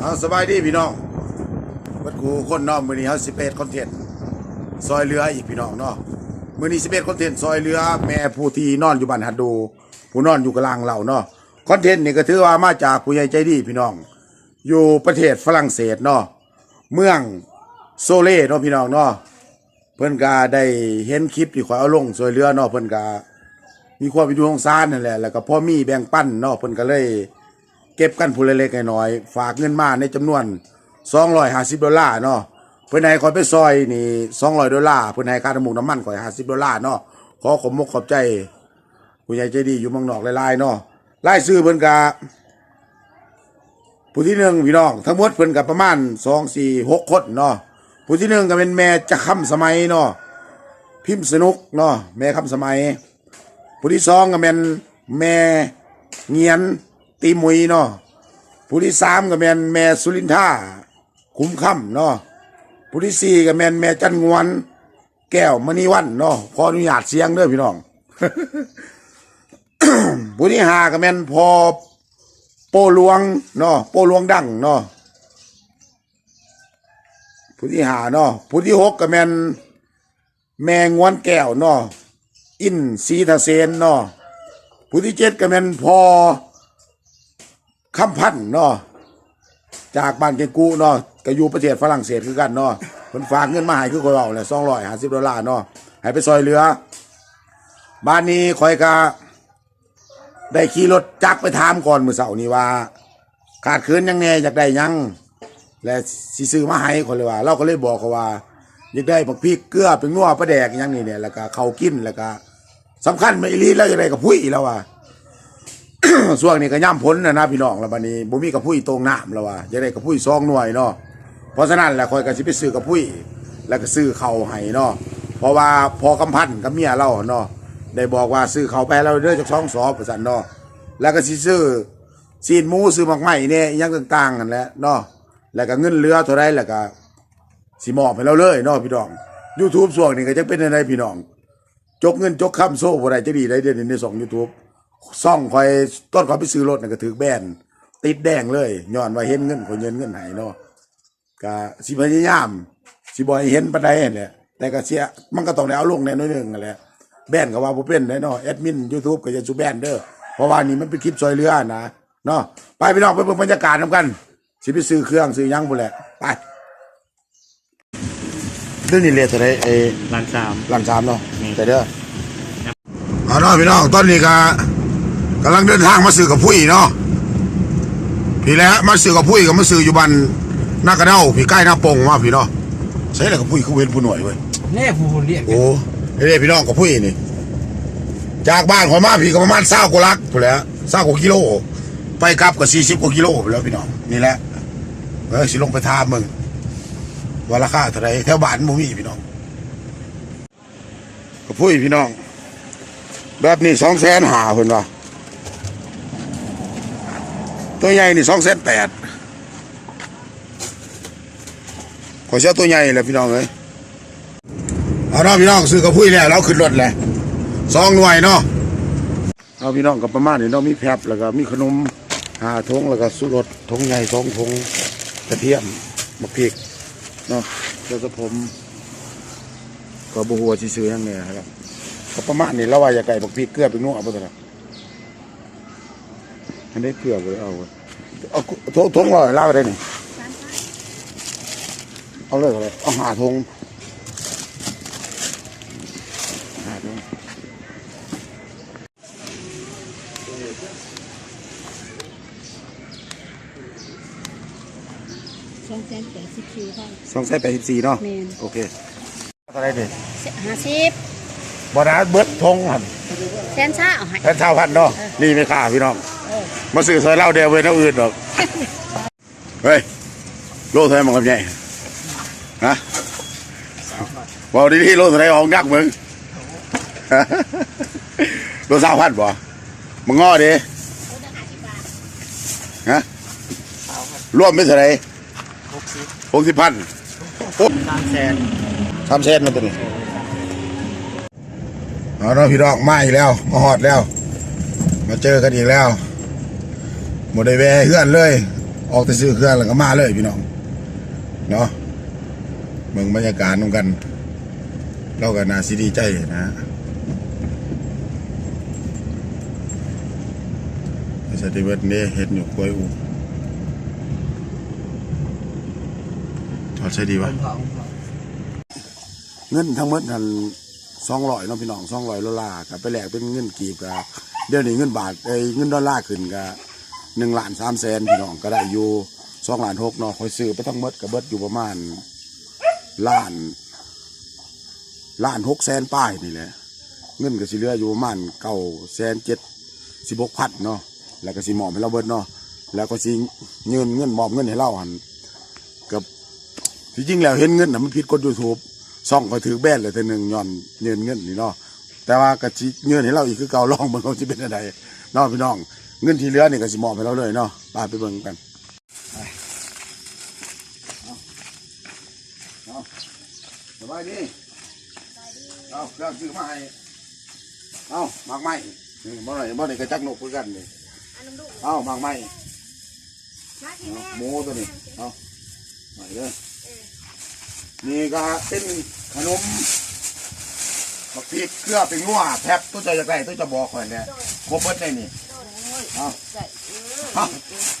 เอาสบายดีพี่น้องวัดกูคนเนาะมื้อนี้เฮาสิเป็นคอนเทนต์ซอยเรืออีกพี่น้องเนาะมือนี้สิเป็นคอนเทนต์ซอยเรือ แม่ผู้ที่นอนอยู่บ้านหัดดู ผู้นอนอยู่กลางเราเนาะคอนเทนต์นี่ก็ถือว่ามาจากผู้ใหญ่ใจดีพี่น้อง อยู่ประเทศฝรั่งเศสเนาะเมืองโซเล่เนาะพี่น้องเนาะเพิ่อนก็ได้เห็นคลิปที่ขอยเอาลงซอยเรือเนาะเพิ่อนก็มีความเป็นอยู่ของซานนั่นแหละแล้วก็พ่อมีแบ่งปั้นเนาะเพิ่อนก็เลย เก็บกันผู้เล็กๆน้อยๆฝากเงินมาในจำนวน 250ดอลลาร์เนาะเพิ่อนให้คอยไปซอยนี่200ดอลลาร์เพิ่อนให้ค่าน้ำมูกน้ำมันคอย50ดอลลาร์เนาะขอขอบมกขอบใจผู้ใหญ่ใจดีอยู่เมืองนอกหลายๆเนาะรายชื่อเพิ่นก็ผู้ที่หนึ่งพี่น้องทั้งหมดเพิ่นก็ประมาณ2 4 6คนเนาะผู้ที่หนึ่งก็เป็นแม่จะคำสมัยเนาะพิมพ์สนุกเนาะแม่คำสมัย ผู้ที่สองก็เป็นแม่เงียน ตีมุยเนาะผู้ที่สามก็เป็นแม่สุรินท่าคุ้มค่ำเนาะผู้ที่สี่ก็เป็นแม่จันงวน แก้วมณีวันเนาะขออนุญาตเสียงเด้อพี่น้องผู้ที่ห้าก็เป็นพอโปหลวงเนาะโปหลวงดังเนาะผู้ที่ห้าเนาะผู้ที่หกก็เป็นแม่งวนแก้วเนาะอินซีทาเซนเนาะผู้ที่เจ็ดก็เป็นพอ คำพันเนาะจากบ้านเกงกูเนาะก็อยู่ประเทศฝรั่งเศสคือกันเนาะเพิ่นฝากเงินมาให้คือคอยเอาแหละสองร้อยห้าสิบดอลลาร์เนาะให้ไปซอยเรือ บ้านนี้คอยกะได้ขี่รถจักรไปถามก่อนมือเสาร์นี้ว่า ขาดคืนยังแน่อยากได้ยัง และสิซื้อมาให้คนเลยว่า เราก็เลยบอกเขาว่าอยากได้บักพริกเกลือเป็นนัวปลาแดกยังนี่เนี่ยแล้วก็เขาวกินแล้วก็สำคัญไม่อีลีแล้วอยากได้กับพุ้ยแล้วว่า ส่วงนี้ก็ย่ำพ้นนะนะพี่น้องแล้วบัดนี้บ่มีกับพุ้ยตรงน้ำแล้วว่าอยากได้กับพุ้ยซองหน่วยเนาะเพราะฉะนั้นแหละคอยก็สิไปซื้อกับพุ้ยแล้วก็ซื้อเข่าให้เนาะเพราะว่าพอกำพันกับเมียเราเนาะได้บอกว่าซื้อเข่าไปแล้วเด้อจากช่องสอบประสันเนาะแล้วก็สิซื้อซีนหมูซื้อมักไหม้เนี่ยยังต่างๆกันแหละเนาะแล้วก็เงินเหลือเท่าไรแล้วก็สิมอบให้เราเลยเนาะพี่น้อง YouTube ส่วนนี้ก็จะเป็นอะไรพี่น้อง จกเงินจกคำโซ่บ่ได้จะดีได้เดือนนี้ในสอง YouTube ซ่องคอยต้นเขาไปซื้อรถน่ะก็ถือแบนติดแดงเลยย้อนว่าเห็นเงินคนเงินเงินใหายเนาะก็สิพยายามสิบ่ให้เห็นปานใดนั่นแหละแต่ก็เสียมันก็ต้องได้เอาลงแน่น้อยหนึงนั่นแหละแบนก็ว่าบ่เป็นแน่เนาะแอดมิน YouTube ก็จะสูแบนเด้อเพราะว่านี่มันเป็นคลิปซอยเรือนะเนาะไปพี่น้องไปเบิ่งบรรยากาศนํกันสิไปซื้อเครื่องซื้อหยังพุ่นแหละไปเรื่องนี้เรียกอะไรไอ้ร้านสาม หลังสามเนาะนี่ แต่เด้อเอาเนาะพี่น้องตอนนี้ก็ กำลังเดินทางมาสื่อกับผู้อีเนาะพี่แล้วมาสื่อกับผู้อีก็มาสื่ออยู่บ้านนากระเด้าพี่ใกล้หน้าปงมาพี่เนาะใช่เลยกับผู้อีคือเว้นผู้หน่วยเว้ยแน่ผู้เรียกโอ้เฮ้ยพี่น้องกับผู้อีนี่จากบ้านของมาพี่ก็ประมาณเศร้ากว่าลักผู้นแหล้วเศร้ากว่ากิโล ไปกลับก็สี่สิบกว่ากิโลไปแล้วพี่น้องนี่แหละเออสิลงไปทามมึงว่าราคาเท่าไหรแถวบ้านบ่มีพี่น้องกับผู้อีพี่น้อง แบบนี้สองแสนหาเพิ่นว่า ตัวใหญ่นี่สองแสนแปดขอเชื่อตัวใหญ่แหละพี่น้องเอ้ยเอาเนาะพี่น้องซื้อกับผู้อีแล้วเราขึ้นรถแหละสองหน่วยเนาะเอาพี่น้องกับประมาณนี้เนาะมีแพบแล้วก็มีขนมหาทงแล้วก็สุรสทงใหญ่สองทงกระเทียมมะพริกเนาะแล้วก็ผมก็บหัวาสิซื้อยังเนี่ยครับก็ประมาณนี้แล้วว่าอย่าไก่บักพริกเกลือไปนัวเอาไปเถอะครับอันนี้เกลือไปเอา เอาทงทงว่าลาไปได้นี่เอาเลยเอาเลยเอาหาทงหาทงสองแสนแปดสิบสี่พันสองแสนแปดสิบสี่เนาะแม่นโอเคเท่าไหรเด็ดห้าสิบบอนาเบิดทงหันแสนซ่าเอาให้ แทนชาวพันธุ์เนาะ นี่ไม่ค่าพี่น้องเออ มาซื้อซอยเหล้าเดียวเว้ยน้าอื่นหรอก เฮ้ย โลเท่าไหรมังกับใหญ่ฮะบอกดีๆโลเท่าไหรออกยักษ์มึงโลสาวพันบ่มึงง้อดิฮะรวมเป็นเท่าไหรหกสิบหกสิบพันโอ้สามแสนสามเซนมาตัวนี้เอาเนาะพี่น้องมาอีกแล้ว มาหอดแล้ว มาเจอกันอีกแล้ว หมดได้แวะเฮือนเลย ออกแต่ซื้อเครื่องแล้วก็มาเลยพี่น้องเนาะเมืองบรรยากาศนำกัน เราก็น่าสิดีใจนะไอ้สติเวทนี่เห็ดอยู่กล้วยอูทอดใช่ดีวะเงินทั้งหมดทันสองร้อยเนาะพี่น้องสองร้อยดอลลาร์กับไปแลกเป็นเงินกีบกับเดี๋ยวนี้เงินบาทเอ้เงินดอลลาร์ขึ้นกับ หนึ่งล้านสามแสนพี่น้องก็ได้อยู่สองล้านหกเนาะคอยซื้อไปทั้งหมดกับเบิดอยู่ประมาณล้านล้านหกแสนป้ายนี่แหละเงินก็สิเหลืออยู่ประมาณเก้าแสนเจ็ดสิบหกพันเนาะแล้วก็สิมอบให้เราเบิดเนาะแล้วก็สิเงินเงินมอบเงินให้เราหันกับที่จริงแล้วเห็นเงินน่ะมันผิดกฎยูทูบซ่องก็ถือแบนเลยแต่หนึ่งย้อนเงินเงินนี่เนาะแต่ว่ากะจิเงินให้เราอีกคือเก่าลองเบิ่งเขาสิเป็นอะไรเนาะพี่น้อง เงินที่เหลือนี่ก็สิมอบให้เราเลยเนาะตามไปเบิ่งกันเอาเอาสบายดีเอาเครื่องซื้อมาให้เอาหมากไม้นี่บ่หนบ่หนกระจักนกคือกันนี่เอาหมากไม้หมูตัวนี้เอาไปเลยนี่ก็เป็นขนมบักพริกเกลือเป็นงัวแทบตัวใจจะได้ตัวจะบอกข่อยเนี่ยครบเบิดได้นี่ เอาเอา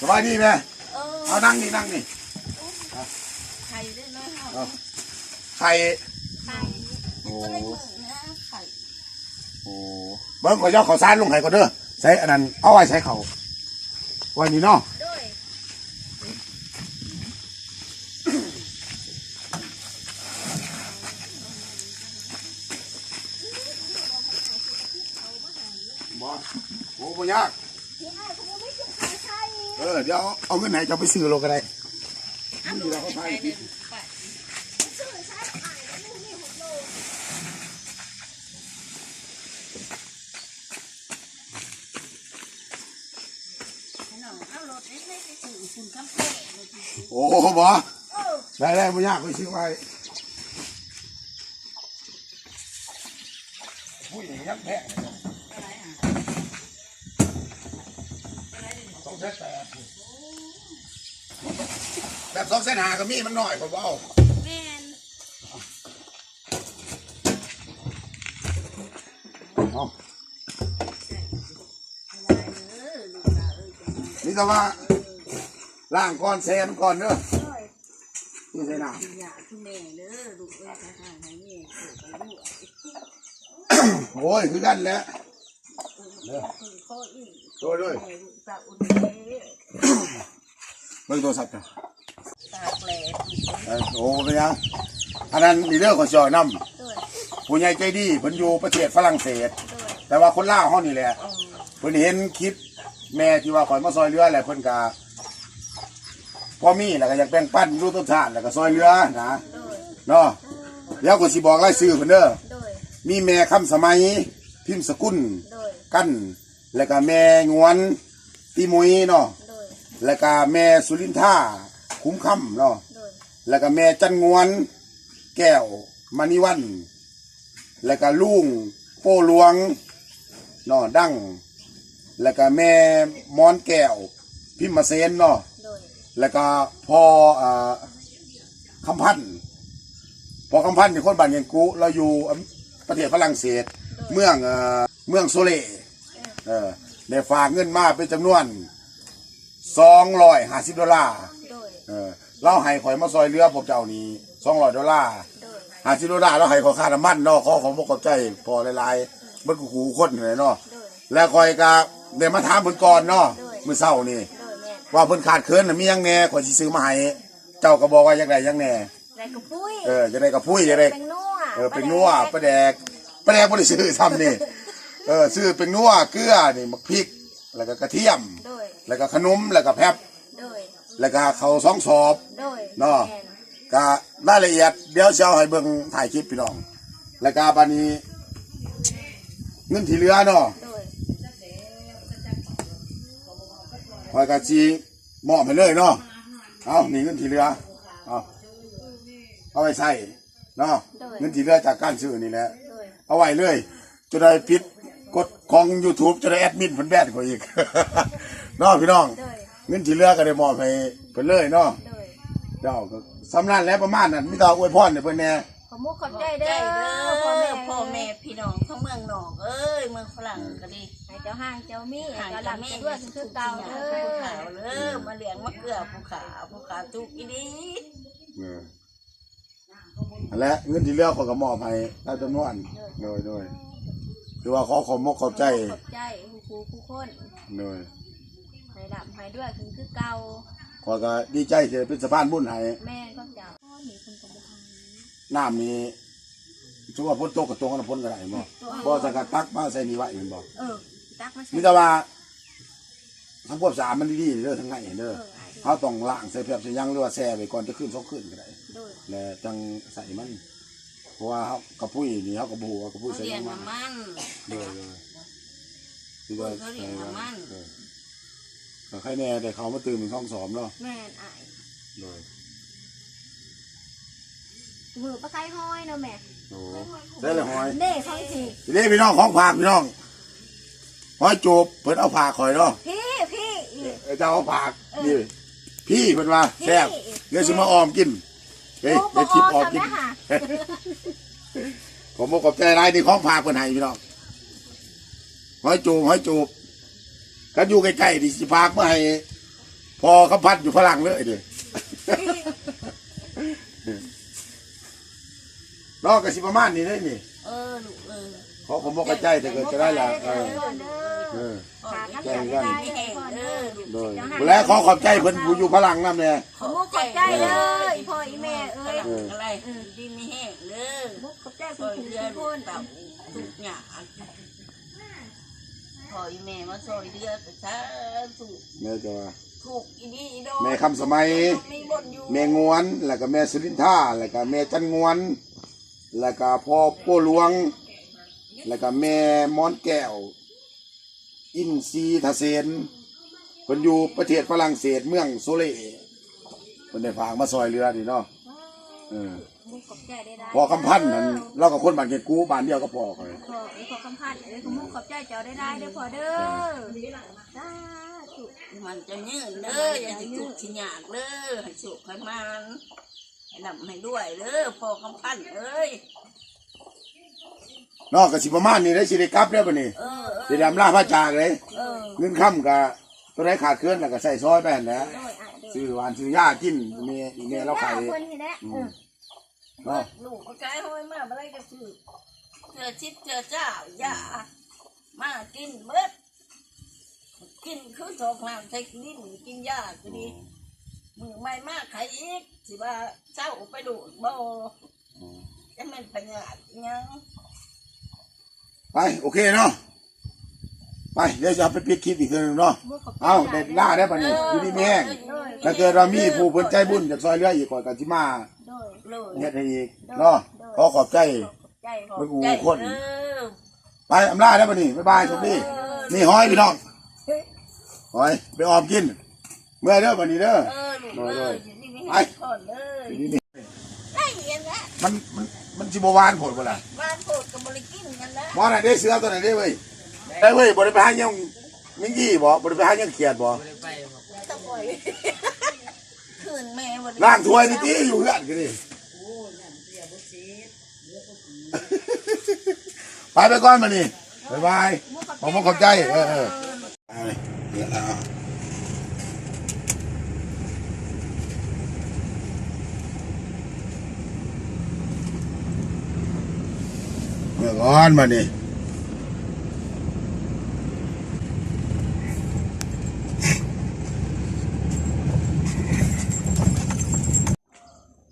สบายดีไหมเอานั่งนี่นั่งนี่ไข่ได้น้อยเท่าเอาไข่ไข่โอ้ก็ได้หมื่นนะไข่โหเบิ้งขอยย่อข้าวสารลงไห้ก่อนเด้อใส่อันนั้นเอาไว้ใส่เขาวไว้นี่เนาะด้วยบ่โอ้บ่ยาก ที่ให้คุณไม่จุกขาไข่ เออเดี๋ยวเอาเงินไหนจะไปซื้อโลก็ได้นี่เราก็พายผิดเอารถเล็กๆไปสู่คุณกำแพงเลยทีโอ้บ่ได้ได้บ่ยากไปซื้อไว้ผู้หญิงยังแพงเลยเนาะสองแสนแปด แบบสองแสนหาก็มีมันหน่อยผมเอาแม่นเอาเออลูกหลานเอ้ยนี่แต่ว่าล่างก่อนแซนก่อนเด้อด้วยนี่ใส่น้อยากคุณแม่เด้อลูกเอ้ยจะหาให้แม่เกิดไปลูกำโอ้ยคือกันแหล้วคือข้ออีกโดยด้วยแม่ลูกตาอุ่นเด้อ เบิ่งโทรศัพท์จ้ะตากแหลกเออ โอ้เป็นยังอันนั้นดีเด้อขอจอยน้ด้วยำผู้ใหญ่ใจดีเพิ่นอยู่ประเทศฝรั่งเศสด้วยแต่ว่าคนลาวเฮานี่แหละเออเพิ่นเห็นคลิปแม่ที่ว่าข่อยมาซอยเรือแหละเพิ่นก็พอมีแล้วก็อยากแบ่งปันรู้ต้นทานแล้วก็ซอยเรือนะด้วยเนาะเดี๋ยวก็สิบอกรายชื่อเพิ่นเด้อด้วยมีแม่คำสมัย พิมพ์สกุลด้วยกั้นแล้วก็แม่งวนตีมุยเนาะด้วยแล้วก็แม่สุรินท่า คุ้มค่ำเนาะด้วยแล้วก็แม่จันงวน แก้วมณีวัน แล้วก็ลุงโป้หลวงเนาะดังแล้วก็แม่มอนแก้ว พิมมาเซนเนาะด้วยแล้วก็พ่ออ่าคำพันธ์พ่อคำพันธ์เป็นคนบ้านเงียงกุเราอยู่ประเทศฝรั่งเศส เมืองเอ่อเมืองโซเลเออได้ฝากเงินมาเป็นจำนวนสองร้อยห้าสิบดอลลาร์ด้วย เออเราให้ข่อยมาซอยเรือผมเจ้านี้สองร้อยดอลลาร์ด้วยห้าสิบดอลลาร์เราให้ขอค่าน้ำมันเนาะขอของบกอบใจพอหลายๆมันกูหูคนเลยเนาะด้วยแล้วข่อยก็เดี๋ยวมาถามเพิ่นก่อนเนาะด้วยมื้อเช้านี่ด้วยแม่ว่าเพิ่นขาดเคินน่ะมีหยังแหน่ข่อยสิซื้อมาให้เจ้าก็บอกว่าอยากได้หยังแหน่ไรกระปุ้ยเออจะได้กับพุ้ยจะได้เป็นนัวเออเป็นนัวปลาแดกปลาแดกบ่ได้ซื้อซ้ำนี่เออซื้อเป็นนัวเกลือนี่มักพริกแล้วก็กระเทียมด้วยแล้วก็ขนมแล้วก็แพบด้วย แล้วก็ข้าวสองสอบด้วยเนาะ แม่นก็รายละเอียดเดี๋ยวจะเอาให้เบิ่งถ่ายคลิปพี่น้อง แล้วก็บัดนี้ เงินที่เหลือเนาะด้วยคอยกะสิมอบให้เลยเนาะเอานี่เงินที่เหลือเอาเอาไว้ใช้เนาะเงินที่เหลือจากการซื้อนี่แหละด้วยเอาไว้เลยจะได้ปิดกดของ YouTube จะได้แอดมินเพิ่นแบนกว่าอีก เนาะพี่น้องด้วย เงินที่เหลือก็ได้มอบให้เพิ่นเลยเนาะโดยเจ้าก็สำนันแล้วประมาณนั้นมีแต่อวยพรให้เพิ่นแหน่ขอมุกขอบใจใจเด้เด้ออพ่อแม่พ่อแม่พี่น้องทั้งเมืองนอกเอ้ยเมืองฝรั่งก็ดีให้เจ้าห้างเจ้ามีให้ห่างเจ้าจากลำแม่เจ้าด้วยคือเก่าเอเด้ออขาวเลยมาเลี้ยงมะเขือภูขาภูขาทุกอีดีเอออันและเงินที่เหลือก็ก็มอบให้ตามจำนวนโดยโดยคือว่าขอขอบมกขอบใจขอบใจผู้ครูผู้คนโดย ให้ลำให้ด้วยคือคือเก่าขอยก็ดีใจที่ได้เป็นสะพานบุญให้แม่ก็เจ้าพ่อมีคนกับบุคคลน้ำนี้ถือว่าพ้นตกกับตรงกันพ้นก็ได้บ่บ่สังกัดตักมาใส่นี่ไว้แม่นบ่เออตักมาใส่มีแต่ว่าทั้งพวกสามมันดีๆเด้อทั้งไงเด้อเออไอ้เขาต้องล้างใส่เพียบใส่หยังหรือว่าแช่ไว้ก่อนจะขึ้นสองขึ้นก็ได้โดยแล้วจังใส่มันเพราะว่าเขากระปุ้ยนี่เขากระบูว่ากระปุ้ยเขาใส่เลี้ยงน้ำมันน้ำมันเลยเลยที่ว่าเขาเรียกน้ำมัน เออ ก็ใครแน่แต่เขามาตื่นเป็นช่องสอมเนาะแม่นไอ้เลยมือปลาไก่ห้อยเนาะแม่โอ้ได้เลยหอยเน่ข้องสิทีนี้พี่น้องของฝากพี่น้องหอยจูบเพิ่นเอาผากคอยเนาะพี่พี่อีกเออเจ้าเอาผากนี่พี่เพิ่นว่าแซ่บพี่เดี๋ยวสิมาออมกินเฮ้ยโอ้เดี๋ยวคลิปออมทำกินนะค่ะผมบอกกับใจร้ายนี่ของฝากเพิ่นให้พี่น้องหอยจูบหอยจูบ กันอยู่ใกล้ๆดิสิพากมาให้พอเขาพัดอยู่ฝรั่งเลยเด้นอกกับสิประมาณนี้เลยนี่เออลูกเออขอผมบอกกับใจแต่เกิดจะได้ละเออก่อนเด้เอออฝากน้ำใจได้ได้ก่อนเด้อโดยและขอขอบใจเพิ่นผู้อยู่พลังน้ำเนี่ยขอมุกขอบใจเด้ออีพ่ออีแม่เอ้ยฝรั่งอะไรดีไม่แห้งเด้อมุกขอบใจซผู้อยผู้เรือทุกคลูกนเต่าทุกอย่าง พออีแม่มาซอยเรือแต่ช้าสุกแม่จะว่าถูกอีดีอีโดแม่คำสมัย มีบนอยู่แม่งวน แล้วก็แม่สุรินท่าแล้วก็แม่จันงวน แล้วก็พ่อโป้หลวง แล้วก็แม่ม้อนแก้ว อินซีทาเซนเพิ่นอยู่ประเทศฝรั่งเศสเมืองโซเลเพิ่นได้ฝากมาซอยเรือนี่เนาะเออ มุกขอบใจได้ได้พอคำพันธ์นั่นเรากับคนบ้านเกตกูบ้านเดียวก็พอคอยพออีพอคำพันธ์เอ้ยขอมุกขอบใจเจ้าได้ได้เด้อพอเด้อสาธุมันจะยืนเด้ออย่าจะจุกชิ้นยากเด้อให้สุกให้มันให้ดำให้ด้วยเด้อพอคำพันเอ้ยนอกกับสิประมาณนี้ได้สิได้กลับได้อบ่นี่เออสิได้อำลาพระจากเลยเออเงินค่ำกับตัวไหนขาดเคลื่อนแล้วก็ใส่ซอยไปหั่นแหละโดยอะเด้อซื้อหวานซื้อยากินเมียอีเมียเราขายคนนี่แหละ เออเนาะลูกก็กายห้อยมาอะไรก็คือเจอชิดเจอเจ้าอย่ามากินเบิดกินคือสองน้ำใส่ดินกินยาก็ดีมือไม่มากใครอีกสิว่าเจ้าไปดูดบ่จะมันปัญญายังไปโอเคเนาะไปเดี๋ยวจะเอาไปปิดคลิปอีกทีหนึงเนาะมุกขอบใจเอาเด็ดล่าได้ปะนี่อยู่ดีแม่งถ้าเกิดเรามีผู้เพิ่นใจบุญจากซอยเรืออีกก่อนกันที่มา โดยเลยเฮ็ดให้อีกเนาะขอขอบใจขอบใจขอบมึงอูใจคน เออไปอำลาได้ปะนี่บ๊ายบายสวัสดีนี่ห้อยพี่น้องห้อยไปออมกิน เมื่อเด้อปะนี่เด้อ เออลูกเอออยู่นี่ไม่ไปให้ก่อนเลยอยู่นี่ไอ้เหี้ยังนะมันมันมันสิบ่หวานผลบ่ล่ะบ้านโพดกับบริกินกันแล้วบ่น่ะได้เสือตัวไหนได้เว้ยได้เว้ยบ่ได้ไปหายังมิงยี่บ่บ่ได้ไปหายังเขียดบ่ ตะบอย คืนแม่บริล้างถ้วยนี่ติอยู่เฮือนกันดิไปไปก่อนมานี่บายบายผมขอบใจ เออเออเอาเลยเดี๋ยวเอาเมื่อก่อนมานี่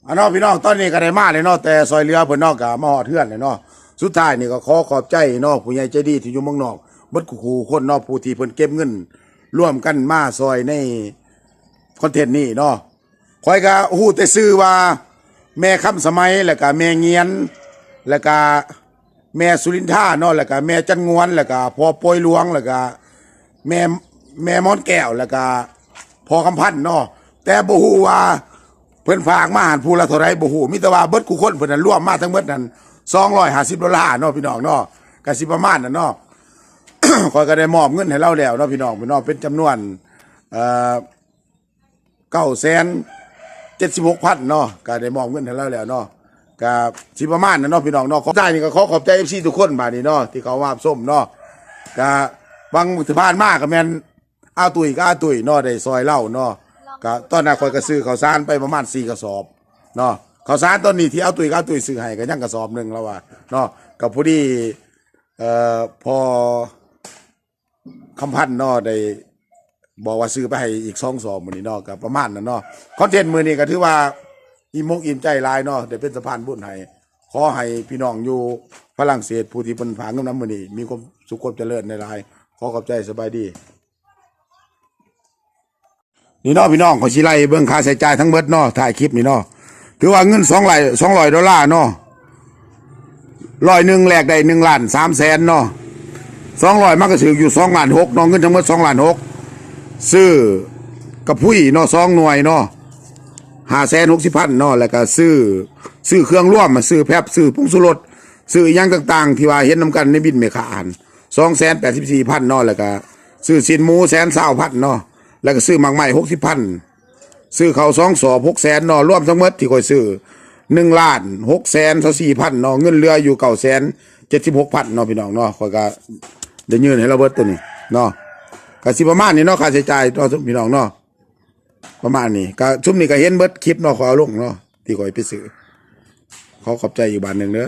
อันนาะพี่น้องตอนนี้ก็ได้มาเลยเนาะแต่ซอยเรือเพิ่นเนอกก็มาฮอดเฮือนเลยเนาะสุดท้ายนี่ก็ขอขอบใจเนาะผู้ใหญ่ใจดีที่อยู่เมืองนอกเบิดกูคนเนาะผู้ที่เพิ่นเก็บเงิน ร่วมกันมาซอยในคอนเทนต์นี้เนาะคอยก็ฮู้แต่ชื่อว่า แม่คำสมัยแล้วก็แม่เงียนแล้วก็แม่สุรินทราเนาะแล้วก็แม่จันงวนแล้วก็พ่อป่วยหลวงแล้วก็แม่แม่มอนแก้วแล้วก็พ่อคำพันธ์เนาะแต่บ่ฮู้ว่า เพิ่นฝากมาหารผู้ละเท่าไรบ่ฮู้มีแต่ว่าเบิดกูคนเพิ่นนั้นรวมมาทั้งเบิดนั้น250ดอลลาร์เนาะพี่น้องเนาะก็สิประมาณนั้นเนาะคอยก็ได้มอบเงินให้เราแล้วเนาะพี่น้องพี่น้องเป็นจำนวนเอ่อเก้าแสนเจ็ดสิบหกพันเนาะก็ได้มอบเงินให้เราแล้วเนาะก็สิประมาณนั้นเนาะพี่น้องเนาะขอบใจนี่ก็ขอขอบใจเอฟซีทุกคนบาดนี้เนาะที่เขามาส้มเนาะก็บางถือผ่านมากก็แม่นอาตุยก็อาตุยเนาะได้ซอยเล่าเนาะ ก็ตอนนั้นคอยก็ซื้อข้าวสารไปประมาณสี่กระสอบเนาะข้าวสารตอนนี้ที่เอาตุยก็เอาตุยซื้อให้ก็ยังกระสอบหนึ่งแล้วว่าเนาะกับผู้ที่เอ่อพอคำพันธ์เนาะได้บอกว่าซื้อไปให้อีกสองสอบมือนี้เนาะกับประมาณนั้นเนาะคอนเทนต์มือนี้ก็ถือว่าอิ่มมกอิ่มใจลายเนาะได้เป็นสะพานบุญให้ขอให้พี่น้องอยู่ฝรั่งเศสผู้ที่เป็นผางน้ำมือนี้มีความสุขความเจริญในลายขอขอบใจสบายดี นี่เนาะพี่น้องขอชิไลเบิ่งค่าใช้จ่ายทั้งเบิดเนาะถ่ายคลิปนี่เนาะถือว่าเงินสองร้อยสองร้อยดอลลาร์เนาะร้อยหนึ่งแลกได้หนึ่งล้านสามแสนเนาะสองร้อยมันก็ถืออยู่สองล้านหกเนาะเงินทั้งหมดสองล้านหกซื้อกระพุ้ยเนาะสองหน่วยเนาะห้าแสนหกสิบพันเนาะแล้วก็ซื้อซื้อเครื่องร่วมมาซื้อแพบซื้อผงสุรสซื้ออหยังต่างๆ ที่ว่าเห็นนำกันในบินเมฆาอ่านสองแสนแปดสิบสี่พันเนาะแล้วก็ซื้อสินหมูแสนสาวพันเนาะ แล้วก็ซื้อมักไม้หกสิบพันซื้อเขาสองสอบหกแสนนาะรวมทั้งหมดที่คอยซื้อหนึ่งล้านหกแสนสี่พันนาะเงินเรืออยู่เก้าแสนเจ็ดสิบหกพันนาะพี่น้องนาะคอยก็เดี๋ยวยืนให้เราเบิดตัวนี้นาะก็สิประมาณนี้นาะค่าใช้จ่ายต่อพี่น้องนาะประมาณนี้ก็ชุมนี้ก็เห็นเบิดคลิปนาะขอเอาลงนาะที่ขอยไปซื้อเขอขอบใจอยู่บานหนึ่งเด้อ